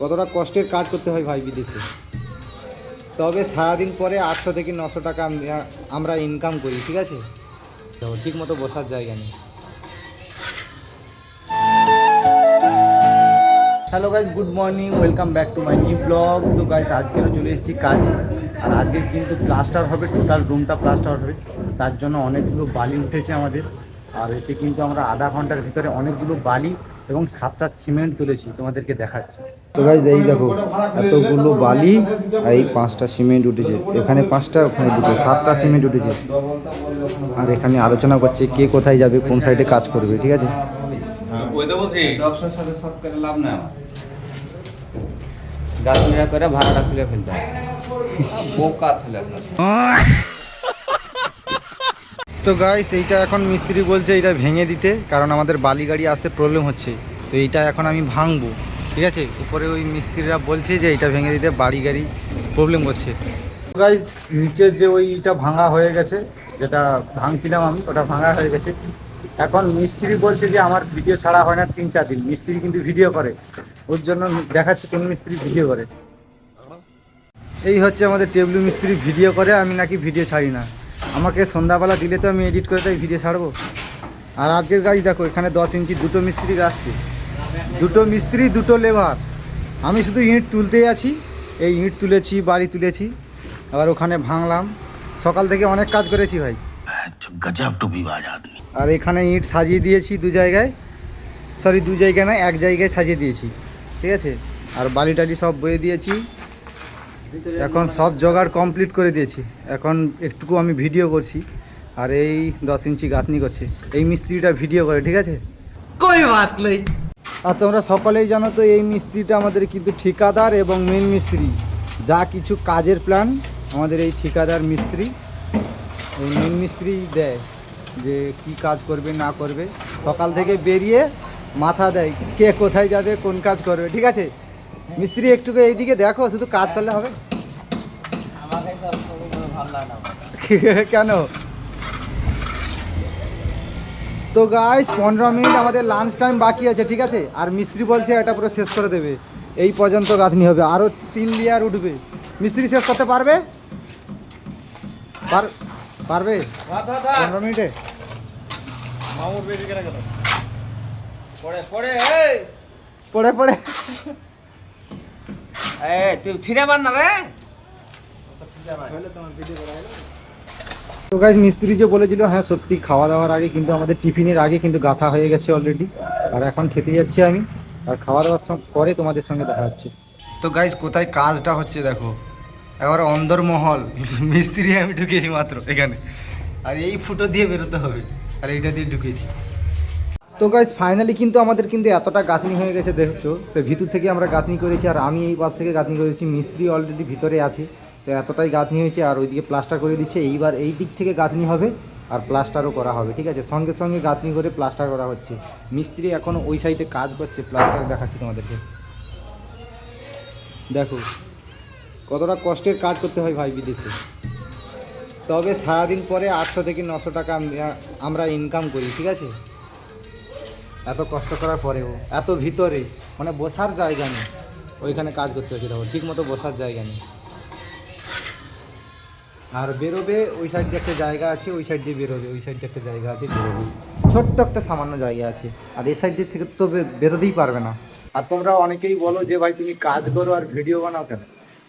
কতটা কষ্টের কাজ করতে হয় ভাই বিদেশে। তবে সারাদিন পরে আটশো থেকে নশো টাকা আমরা ইনকাম করি, ঠিক আছে? তো ঠিক মতো বসার জায়গা নেই। Hello guys good morning welcome back to my new blog তো গাইজ আজকেরও চলে এসেছি কাজে। আর আজকে কিন্তু প্লাস্টার হবে টোটাল রুমটা প্লাস্টার হবে। তার জন্য অনেকগুলো বালি উঠেছে আমাদের। আর এসে কিন্তু আমরা আধা ঘণ্টার ভিতরে অনেকগুলো বালি এবং সাতটা সিমেন্ট তুলেছি তোমাদেরকে দেখাচ্ছি। তো গাইজ এই দেখো এতগুলো বালি এই পাঁচটা সিমেন্ট উঠেছে। এখানে পাঁচটা ওখানে দুটো সাতটা সিমেন্ট উঠেছে। আর এখানে আলোচনা করছে কে কোথায় যাবে কোন সাইডে কাজ করবে ঠিক আছে? করে করে ভাড়াটা খুলে ফেলতে হবে বোকা ছেলে আসলে। তো গাইস এইটা এখন মিস্ত্রি বলছে এটা ভেঙে দিতে, কারণ আমাদের বালি গাড়ি আসতে প্রবলেম হচ্ছে। তো এইটা এখন আমি ভাঙবো, ঠিক আছে? উপরে ওই মিস্ত্রিরা বলছে যে এইটা ভেঙে দিতে বাড়ি গাড়ি প্রবলেম করছে গাইস নিচে যে ওইটা ভাঙা হয়ে গেছে, যেটা ভাঙছিলাম আমি, ওটা ভাঙা হয়ে গেছে। এখন মিস্ত্রি বলছে যে আমার ভিডিও ছাড়া হয় না তিন চার দিন। মিস্ত্রি কিন্তু ভিডিও করে। ওর জন্য দেখাচ্ছে কোন মিস্ত্রি ভিডিও করে। এই হচ্ছে আমাদের টেবলু মিস্ত্রি ভিডিও করে, আমি নাকি ভিডিও ছাড়ি না। আমাকে সন্ধ্যাবেলা দিলে তো আমি এডিট করে তাই ভিডিও ছাড়বো। আর আজকের গাছ দেখো এখানে দশ ইঞ্চি দুটো মিস্ত্রি গাছছে দুটো মিস্ত্রি দুটো লেবার আমি শুধু ইঁট তুলতেই আছি এই ইঁট তুলেছি বাড়ি তুলেছি আবার ওখানে ভাঙলাম। সকাল থেকে অনেক কাজ করেছি ভাই। আর এখানে ইঁট সাজিয়ে দিয়েছি দু জায়গায়। সরি দু জায়গায় না এক জায়গায় সাজিয়ে দিয়েছি। ঠিক আছে? আর বালি টালি সব বয়ে দিয়েছি। এখন সব জোগাড় কমপ্লিট করে দিয়েছি। এখন একটুকু আমি ভিডিও করছি আর এই দশ ইঞ্চি গাঁথনি করছে। এই মিস্ত্রিটা ভিডিও করে ঠিক আছে? কই বাত আর তোমরা সকলেই জানো তো এই মিস্ত্রিটা আমাদের কিন্তু ঠিকাদার এবং মেন মিস্ত্রি। যা কিছু কাজের প্ল্যান আমাদের এই ঠিকাদার মিস্ত্রি এই মেন মিস্ত্রি দেয় যে কি কাজ করবে না করবে। সকাল থেকে বেরিয়ে মাথা দেয় কে কোথায় যাবে কোন কাজ করবে ঠিক আছে? মিস্ত্রি একটু এইদিকে দেখো শুধু কাজ করলে হবে। কোনো? তো গাইস পনেরো মিনিট আমাদের লাঞ্চ টাইম বাকি আছে ঠিক আছে? আর মিস্ত্রি বলছে এটা পুরো শেষ করে দেবে। এই পর্যন্ত গাঁথনি হবে। আরও তিন লেয়ার উঠবে। মিস্ত্রি শেষ করতে পারবে? পার- পারবে? পনেরো মিনিটে? পড়ে পড়ে পড়ে পড়ে। এ তুই না রে। তো গাইস মিস্ত্রি যে বলেছিল হ্যাঁ সত্যি খাওয়া দাওয়ার আগে কিন্তু আমাদের টিফিনের আগে কিন্তু গাথা হয়ে গেছে অলরেডি আর এখন খেতে যাচ্ছি আমি। আর খাওয়া দাওয়ার পরে তোমাদের সঙ্গে দেখা হচ্ছে। তো গাইস কোথায় কাজটা হচ্ছে দেখো। এবার অন্দরমহল। মিস্ত্রি আমি ঢুকেছি মাত্র এখানে। আর এই ফুটো দিয়ে বেরোতে হবে। আর এইটা দিয়ে ঢুকেছি। তো গাইস ফাইনালি কিন্তু আমাদের কিন্তু এতটা গাঁথনি হয়ে গেছে দেখছ সে ভিতর থেকে আমরা গাঁথনি করেছি, আর আমি এই পাশ থেকে গাঁথনি করেছি, মিস্ত্রি অলরেডি ভিতরে আছে, তো এতটাই গাঁথনি হয়েছে, আর ওইদিকে প্লাস্টার করে দিচ্ছে, এইবার এই দিক থেকে গাঁথনি হবে, আর প্লাস্টারও করা হবে, ঠিক আছে? সঙ্গে সঙ্গে গাঁথনি করে প্লাস্টার করা হচ্ছে। মিস্ত্রি এখন ওই সাইডে কাজ করছে প্লাস্টার দেখাচ্ছি তোমাদেরকে। দেখো, কতটা কষ্টের কাজ করতে হয় ভাই বিদেশে। তবে সারাদিন পরে আটশো থেকে নশো টাকা আমরা ইনকাম করি, ঠিক আছে? এত কষ্ট করার পরেও, এত ভিতরে মানে বসার জায়গা নেই। ওইখানে কাজ করতে দেখো ঠিক মতো বসার জায়গা নেই। আর বেরোবে, ওই সাইড দিয়ে একটা জায়গা আছে, ওই সাইড দিয়ে বেরোবে, ওই সাইড দিয়ে একটা জায়গা আছে, বেরোবে। ছোট্ট একটা সামান্য জায়গা আছে। আর এই সাইড দিয়ে থেকে তো বেরোতেই পারবে না। আর তোমরা অনেকেই বলো যে, ভাই, তুমি কাজ করো আর ভিডিও বানাও কেন?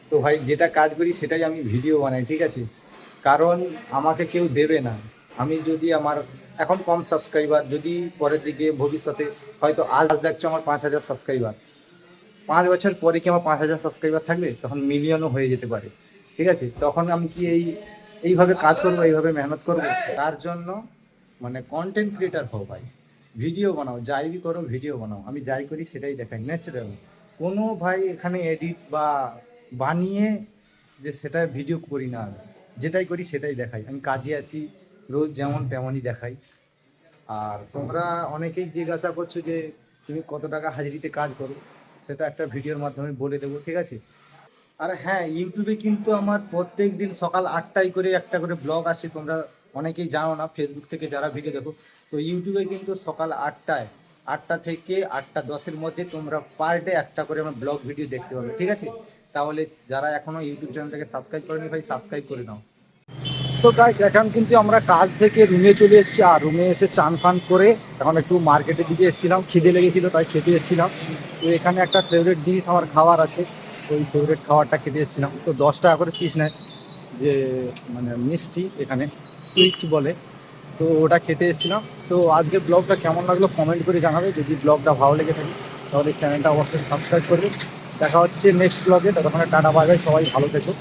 তো ভাই, যেটা কাজ করি, সেটাই আমি ভিডিও বানাই, ঠিক আছে? কারণ আমাকে কেউ দেবে না। আমি যদি আমার এখন কম সাবস্ক্রাইবার যদি পরের দিকে ভবিষ্যতে হয়তো আজ দেখছ আমার পাঁচ হাজার সাবস্ক্রাইবার পাঁচ বছর পরে কি আমার পাঁচ হাজার সাবস্ক্রাইবার থাকবে? তখন মিলিয়নও হয়ে যেতে পারে। ঠিক আছে? তখন আমি কি এই, এইভাবে কাজ করব, এইভাবে মেহনত করব? তার জন্য মানে কন্টেন্ট ক্রিয়েটার হও ভাই। ভিডিও বানাও, যাই বি করো ভিডিও বানাও। আমি যাই করি সেটাই দেখাই ন্যাচারাল কোনো ভাই এখানে এডিট বা বানিয়ে যে সেটা ভিডিও করি না। যেটাই করি সেটাই দেখাই। আমি কাজে আসি রোজ যেমন তেমনই দেখাই। আর তোমরা অনেকেই জিজ্ঞাসা করছ যে, তুমি কত টাকা হাজিরিতে কাজ করো? সেটা একটা ভিডিওর মাধ্যমে বলে দেবো, ঠিক আছে? আর হ্যাঁ ইউটিউবে কিন্তু আমার প্রত্যেক দিন সকাল আটটায় করে একটা করে ব্লগ আসে, তোমরা অনেকেই জানো না ফেসবুক থেকে যারা ভিডিও দেখো, তো ইউটিউবে কিন্তু সকাল আটটায়, আটটা থেকে আটটা দশের মধ্যে তোমরা পার ডে একটা করে আমার ব্লগ ভিডিও দেখতে পাবে, ঠিক আছে? তাহলে যারা এখনও ইউটিউব চ্যানেলটাকে সাবস্ক্রাইব করেনি ভাই, সাবস্ক্রাইব করে নাও। তো গাইজ এখন কিন্তু আমরা কাজ থেকে রুমে চলে এসেছি। আর রুমে এসে চান ফান করে এখন একটু মার্কেটের দিকে এসেছিলাম। খিদে লেগেছিল, তাই খেতে এসেছিলাম। তো এখানে একটা ফেভারিট জিনিস আমার খাবার আছে। ওই ফেভারিট খাবারটা খেতে এসেছিলাম। তো দশ টাকা করে পিস নেয়। যে মানে মিষ্টি এখানে সুইট বলে। তো ওটা খেতে এসেছিলাম। তো আজকে ব্লগটা কেমন লাগল কমেন্ট করে জানাবে। যদি ব্লগটা ভালো লেগে থাকে, তাহলে চ্যানেলটা অবশ্যই সাবস্ক্রাইব করবে। দেখা হচ্ছে নেক্সট ব্লগে ততক্ষণে টাটা বাই বাই সবাই ভালো থেকো।